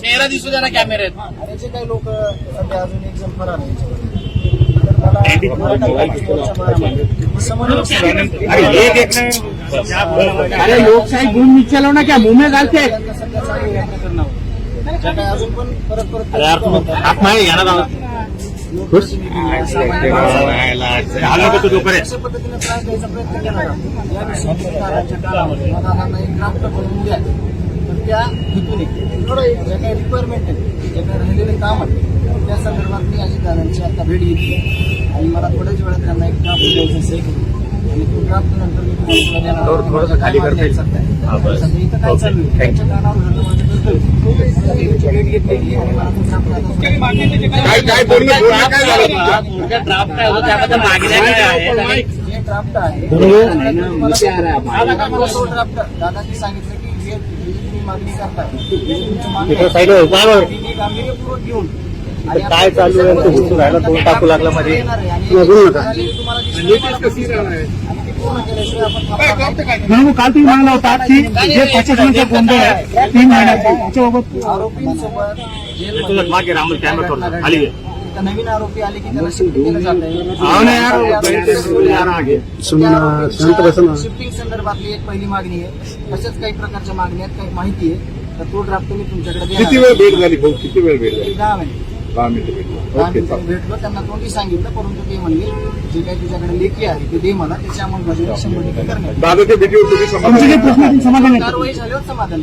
चेहरा दिसू द्या ना कॅमेऱ्यात आणि जे काही लोक सध्या अजून एक जण फरार अरे एक एक अरे लोकशाही गुण नीचे चलो ना क्या मुंह में डालते त्यांचा सध्या चालू आहे प्रकरणावर. जे काही अजून पण परत परत अरे यार तुम्ही हात नाही घ्या ना लोकप्रतिनिधींना, सामान्य माणसाला हाल नको तू डोकर अशा पद्धतीने त्रास द्यायचा प्रयत्न केला त्या हेतूने जे काही रिक्वायरमेंट आहे जे काही राहिलेले काम आहे त्या संदर्भात मी अजितदादांची आता भेट घेतली आणि मला थोड्याच वेळात त्यांना एक ड्राफ्ट द्यायचं करू आणि तो ड्राफ्ट नंतर मी तुम्हाला. थोडं- खाली? हा, इथं काय ओके. चालू आहे? त्याच्या भेट आणि मला ड्राफ्ट काय होतं त्याबद्दल मागण्या काय आहेत जे ड्राफ्ट आहे दादाजी सांगितलं की हे ही तुम्ही मागणी करताय ही तुमची मागणी इकडे आहे. साईड वर, बरोबर. ती मी गांभीर्यपूर्वक घेऊन आणि काय चालू आहे? तो घुसून राहिला, तोंड टाकू लागला मध्ये. येणार आहे. आणि बोलू नका. आणि तुम्हाला जी शिकवण आहे, आणि ती पूर्ण केल्याशिवाय आपण थांबणार नाही. म्हणून काल तुम्ही मागला होता की जे प्रशासनाचा गोंधळ आहे तीन महिन्याचे त्याच्याबाबत आरोपींसोबत जेलमध्ये मागे रामू कॅमेरा खाली घे. नवीन आरोपी आले की त्याला केलं जातं हो. शिफ्टिंग संदर्भातली एक पहिली मागणी आहे तशाच काही प्रकारच्या मागण्या आहेत काही माहिती आहे तर तो ड्राफ्ट मी तुमच्याकडे किती. वेळ भेट झाली भाऊ किती वेळ भेट झाली दहा मिनिट दहा मिनिटं भेट भेटलो त्यांना तोंडी सांगितलं परंतु ते म्हणले जे काही तुझ्याकडे लेखी आहे ते दे मला त्याची अंमलबजावणी शंभर टक्के आहेत ते समाधान आहे कारवाई झाल्यावर समाधान